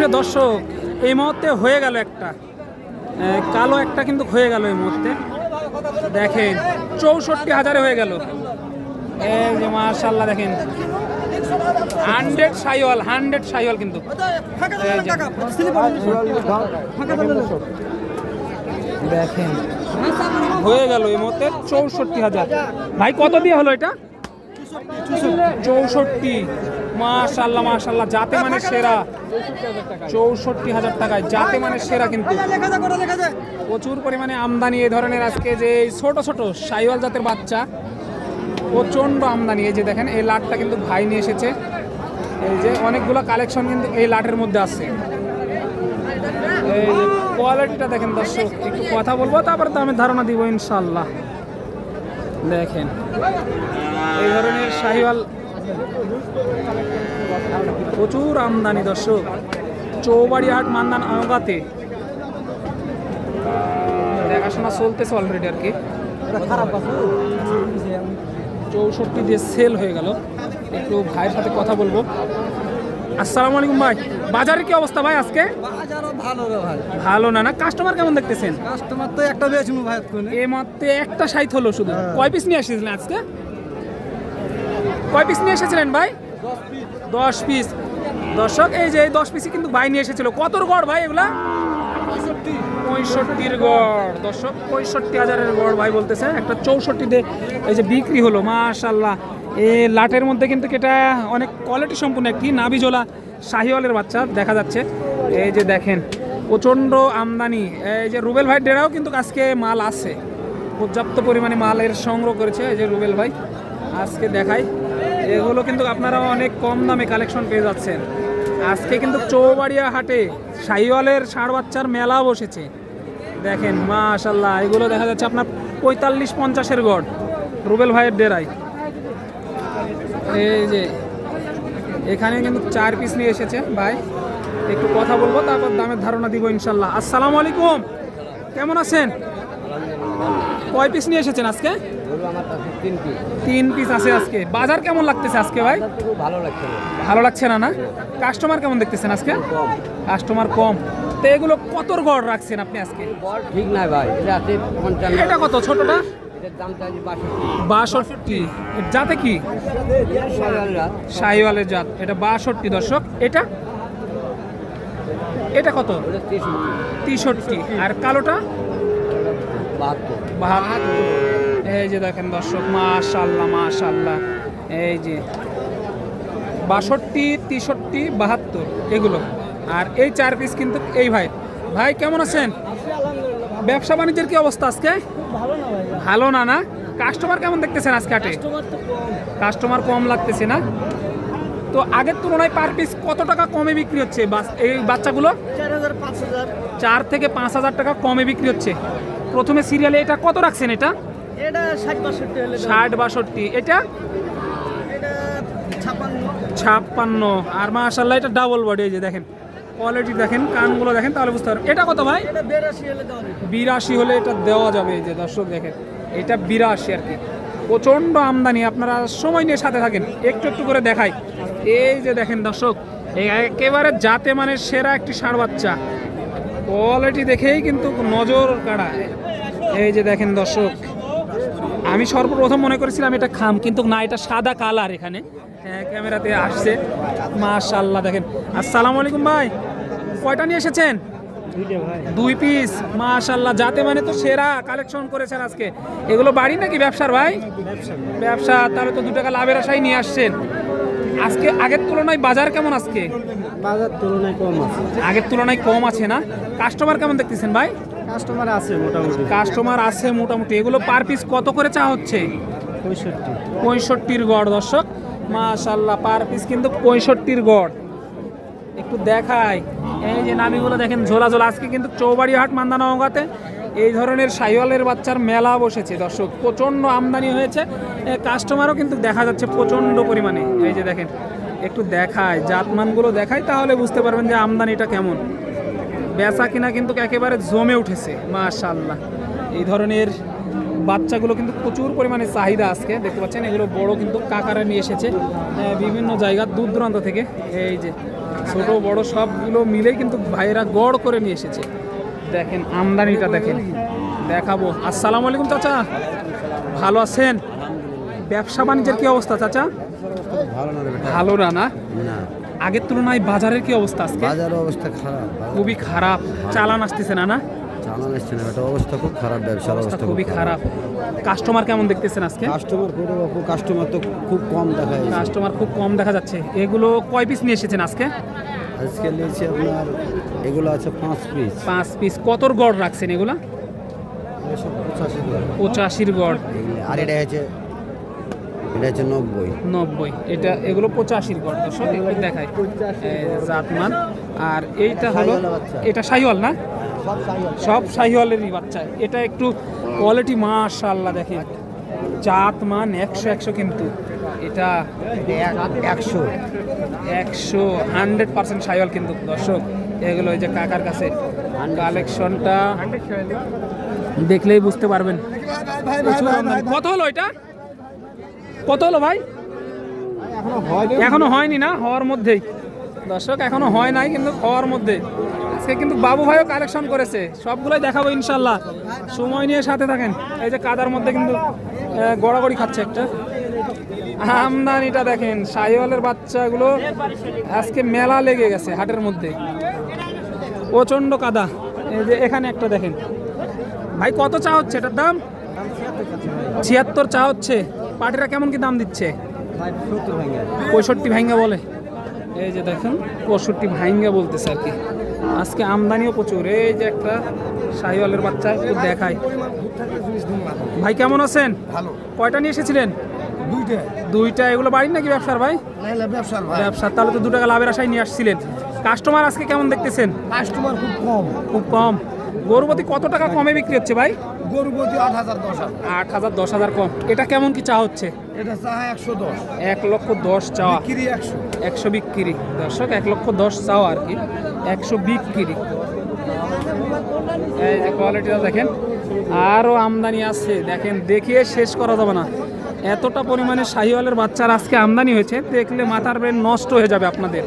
দর্শক, এই মুহূর্তে হয়ে গেল একটা কালো একটা কিন্তু হয়ে গেল এই মুহূর্তে। দেখেন, চৌষট্টি হাজারে হয়ে গেল। মার্শাল্লাহ দেখেন। হান্ড্রেড সাইওয়াল হান্ড্রেড সাইওয়াল কিন্তু। দেখেন, হয়ে গেল এই মুহূর্তে চৌষট্টি হাজার। ভাই, কত দিয়ে হলো এটা? চৌষট্টি। মাশাল্লাহ মাশাল্লাহ যাতে মানে সেরা। চৌষট্টি হাজার টাকায়। যাতে মানে সেরা কিন্তু। প্রচুর পরিমাণে আমদানি এই ধরনের আজকে যে ছোট ছোট সাইওয়াল জাতের বাচ্চা। প্রচণ্ড আমদানি। এই যে দেখেন, এই লাটটা কিন্তু ভাই নিয়ে এসেছে। এই যে অনেকগুলো কালেকশন কিন্তু এই লাটের মধ্যে আছে। এই কোয়ালিটিটা দেখেন দর্শক, একটু কথা বলব, তারপর দামের ধারণা দিব ইনশাল্লাহ দেখেন, এই ধরনের শাহিওয়াল প্রচুর আমদানি দর্শক। চৌবাড়ি হাট মান্দান আওগাতে দেখাশোনা চলতেছে অলরেডি আর কি। চৌষট্টি দিয়ে সেল হয়ে গেল। একটু ভাইয়ের সাথে কথা বলব। আসসালামু আলাইকুম ভাই। বাজারে কি অবস্থা ভাই আজকে? ভালো ভাই। ভালো না না? কাস্টমার কেমন দেখতেছেন? কাস্টমার তো একটা বেশি ভাই এই মাত্রে একটা সাইট হলো শুধু। হ্যাঁ। কয় পিস নিয়ে এসেছিলেন আজকে? কয় পিস নিয়ে এসেছিলেন ভাই? দশ পিস দর্শক, এই যে এই দশ পিসই কিন্তু ভাই নিয়ে এসেছিল। কতর গড় ভাই এগুলা? পঁয়ষট্টির গড়। দর্শক, পঁয়ষট্টি হাজারের গড় ভাই বলতেছে। একটা চৌষট্টিতে এই যে বিক্রি হলো মাশাল্লাহ এই লাটের মধ্যে কিন্তু এটা অনেক কোয়ালিটি সম্পূর্ণ একটি নাবিজোলা শাহিওয়ালের বাচ্চা, দেখা যাচ্ছে। এই যে দেখেন, প্রচণ্ড আমদানি। এই যে রুবেল ভাই, ডেরাও কিন্তু আজকে মাল আছে। পর্যাপ্ত পরিমাণে মালের সংগ্রহ করেছে এই যে রুবেল ভাই। আজকে দেখাই। এগুলো কিন্তু আপনারা অনেক কম দামে কালেকশন পেয়ে যাচ্ছেন। আজকে কিন্তু চৌবাড়িয়া হাটে শাহিওয়ালের ষাঁড় বাচ্চার মেলা বসেছে। দেখেন মাশাল্লাহ এগুলো দেখা যাচ্ছে আপনার পঁয়তাল্লিশ পঞ্চাশের গড়, রুবেল ভাইয়ের ডেরাই। এই যে, এখানে কিন্তু চার পিস নিয়ে এসেছে, ভাই। একটু কথা বলব, তারপর দামের ধারণা দিব ইনশাল্লাহ আসসালামু আলাইকুম, কেমন আছেন? কয় পিস নিয়ে এসেছেন আজকে? তিন পিস আছে আজকে। বাজার কেমন লাগতেছে আজকে ভাই? ভালো লাগছে ভালো লাগছে না না? কাস্টমার কেমন দেখতেছেন আজকে? কাস্টমার কম। তো এগুলো কতর গড় রাখছেন আপনি আজকে? ঠিক নাই ভাই এটা কত, ছোটটা? বাষট্টি। যাতে কি? শাহিওয়ালের জাত। এটা বাষট্টি দর্শক। এটা? এটা কত? তেষট্টি। আর কালোটা? বাহাত্তর। বাহাত্তর? এই যে দেখেন দর্শক মাশাল্লাহ মাশাল্লাহ। এই যে বাষট্টি তেষট্টি বাহাত্তর এগুলো। আর এই চার পিস কিন্তু এই ভাই। ভাই কেমন আছেন? ব্যবসা বাণিজ্যের কি অবস্থা আজকে? ভালো না না? কাস্টমার কেমন দেখতেছেন আজকে হাটে? কাস্টমার কম। লাগতেছে না? তো আগের তুলনায় পার পিস কত টাকা কমে বিক্রি হচ্ছে? বাস- এই বাচ্চাগুলো? চার হাজার পাঁচ হাজার। চার থেকে পাঁচ হাজার টাকা কমে বিক্রি হচ্ছে। প্রথমে সিরিয়ালে এটা কত রাখছেন এটা? এটা ষাট বাষট্টি ষাট বাষট্টি। এটা? ছাপ্পান্ন। আর মাশাল্লাহ এটা ডাবল বডি এই যে দেখেন কোয়ালিটি দেখেন কানগুলো দেখেন তাহলে বুঝতে পারবেন। এটা কত ভাই? বেরাশি হলে এটা দেওয়া যাবে এই যে দর্শক দেখেন এটা বিরাশি আর কি। প্রচণ্ড আমদানি আপনারা সময় নিয়ে সাথে থাকেন একটু একটু করে দেখাই। এই যে দেখেন দর্শক একেবারে জাতে মানে সেরা একটি ষাঁড় বাচ্চা। কোয়ালিটি দেখেই কিন্তু নজর কাড়া এই যে দেখেন দর্শক আমি সর্বপ্রথম মনে করেছিলাম এটা খাম কিন্তু না এটা সাদা কালার এখানে। হ্যাঁ ক্যামেরাতে আসছে। মাশাল্লাহ দেখেন। আসসালামু আলাইকুম ভাই কয়টা নিয়ে এসেছেন? দুই পিস মাশাল্লাহ যাতে মানে তো সেরা কালেকশন করেছেন আজকে। এগুলো বাড়ি নাকি ব্যবসার ভাই? ব্যবসা তাহলে তো দু টাকা লাভের আশাই নিয়ে আসছেন। আজকে আগের তুলনায় বাজার কেমন আজকে? বাজার তুলনায় কম আছে। আগের তুলনায় কম আছে না? কাস্টমার কেমন দেখতেছেন ভাই? কাস্টমার আছে মোটামুটি। কাস্টমার আছে মোটামুটি। এগুলো পার পিস কত করে চা হচ্ছে? পঁয়ষট্টি। পঁয়ষট্টির গড় দর্শক। মাশাল্লাহ পার পিস কিন্তু পঁয়ষট্টির গড়। একটু দেখায় এই যে নামিগুলো দেখেন ঝোলা ঝোলা। আজকে কিন্তু চৌবাড়ি হাট মান্দানগাতে এই ধরনের সাইওয়ালের বাচ্চার মেলা বসেছে দর্শক। প্রচণ্ড আমদানি হয়েছে। কাস্টমারও কিন্তু দেখা যাচ্ছে প্রচণ্ড পরিমাণে। এই যে দেখেন একটু দেখায় জাতমানগুলো দেখায় তাহলে বুঝতে পারবেন যে আমদানিটা কেমন। বেচা কিনা কিন্তু একেবারে জমে উঠেছে মাশাল্লাহ এই ধরনের বাচ্চাগুলো কিন্তু প্রচুর পরিমাণে চাহিদা আজকে দেখতে পাচ্ছেন এগুলো বড় কিন্তু কাকারা নিয়ে এসেছে বিভিন্ন জায়গা দূর দূরান্ত থেকে। এই যে ছোট বড় সবগুলো মিলে কিন্তু ভাইয়েরা গড় করে নিয়ে এসেছে। দেখেন আমদানিটা দেখেন দেখাবো। আসসালামু আলাইকুম চাচা। ভালো আছেন? ব্যবসা বাণিজ্যের কি অবস্থা চাচা? ভালো না? না। আগের তুলনায় বাজারের কি অবস্থা আজকে? বাজার অবস্থা খারাপ। খুবই খারাপ। চালান আসতেছে না না? চালান আসছে না বেটা অবস্থা খুব খারাপ ব্যবসার অবস্থা খুবই খারাপ। কাস্টমার কেমন দেখতেছেন আজকে? কাস্টমার বাপু কাস্টমার তো খুব কম দেখা যাচ্ছে। কাস্টমার খুব কম দেখা যাচ্ছে। এগুলো কয় পিস নিয়ে এসেছেন আজকে? আজকে নিয়েছি আপনার এগুলো আছে পাঁচ পিস। পাঁচ পিস। কতর গড় রাখছেন এগুলা। পঁচাশির গড়। আর এটা হচ্ছে এটা হচ্ছে নব্বই। নব্বই। এটা এগুলো পঁচাশির গড় দর্শক একটু দেখায় জাতমান। আর এইটা হলো এটা শাহিওয়াল না? সব সব শাহিওয়ালেরই বাচ্চা। এটা একটু কোয়ালিটি মাশাল্লাহ দেখেন। জাত মান একশো একশো কিন্তু। এটা একশো। একশো হান্ড্রেড পার্সেন্ট শাহিওয়াল কিন্তু। দর্শক এগুলো ওই যে কাকার কাছে কালেকশনটা দেখলেই বুঝতে পারবেন। কত হলো এটা? কত হলো ভাই? এখনও হয়নি। না? হওয়ার মধ্যেই। দর্শক এখনও হয় নাই কিন্তু হওয়ার মধ্যে। আজকে কিন্তু বাবু ভাইও কালেকশন করেছে। সবগুলোই দেখাবো ইনশাল্লাহ সময় নিয়ে সাথে থাকেন। এই যে কাদার মধ্যে কিন্তু গড়াগড়ি খাচ্ছে একটা। আমদানিটা দেখেন সাইওয়ালের বাচ্চাগুলো আজকে মেলা লেগে গেছে হাটের মধ্যে। প্রচণ্ড কাদা। এই যে এখানে একটা দেখেন। ভাই কত চা হচ্ছে? এটার দাম? ছিয়াত্তর চা হচ্ছে। পাটিরা কেমন কি দাম দিচ্ছে? পঁয়ষট্টি ভাইঙ্গা বলে। এই যে দেখেন পঁয়ষট্টি ভাইঙ্গা বলতেছে আর কি। আজকে আমদানিও প্রচুর। এই যে একটা শাহিওয়ালের বাচ্চা একটু দেখায় ভাই কেমন আছেন? ভালো। কয়টা নিয়ে এসেছিলেন? দুইটা। দুইটা। এগুলো বাড়ির নাকি ব্যবসার ভাই। ব্যবসার। তাহলে তো দু টাকা লাভের আশায় নিয়ে আসছিলেন। কাস্টমার আজকে কেমন দেখতেছেন? কাস্টমার খুব কম। খুব কম। গরুপতি কত টাকা কমে বিক্রি হচ্ছে ভাই? গরু আট হাজার দশ হাজার। আট হাজার দশ হাজার কম। এটা কেমন কি চা হচ্ছে? এটা চাহা একশো দশ। এক লক্ষ দশ চাওয়া। কিরি একশো। একশো বিক্রি। দর্শক এক লক্ষ দশ চাওয়া আর কি। একশো বিক্রি। এই যে কোয়ালিটিটা দেখেন। আরও আমদানি আছে। দেখেন দেখিয়ে শেষ করা যাবে না। এতটা পরিমাণে শাহিওয়ালের বাচ্চার আজকে আমদানি হয়েছে। দেখলে মাথার ব্রেন নষ্ট হয়ে যাবে আপনাদের।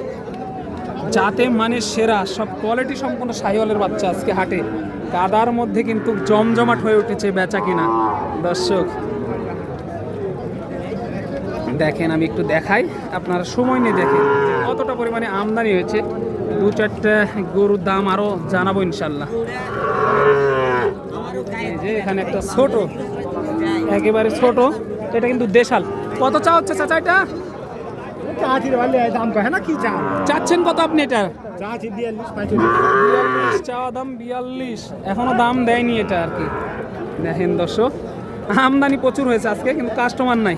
যাতে মানে সেরা, সব কোয়ালিটি সম্পন্ন শাহিওয়ালের বাচ্চা আজকে হাটে। কাদার মধ্যে কিন্তু জমজমাট হয়ে উঠেছে বেচা কিনা। দর্শক, দেখেন আমি একটু দেখাই, আপনারা সময় নিয়ে দেখেন কতটা পরিমাণে আমদানি হয়েছে। দু চারটা গরুর দাম আরও জানাব ইনশাল্লাহ যে এখানে একটা ছোট, একেবারে ছোট, এটা কিন্তু দেশাল। কত চা হচ্ছে চাচা এটা? চাচ্ছেন কত আপনি এটা বিয়াল্লিশ, চাওয়া দাম বিয়াল্লিশ। এখনও দাম দেয়নি এটা আর কি। দেখেন দর্শক, আমদানি প্রচুর হয়েছে আজকে, কিন্তু কাস্টমার নাই।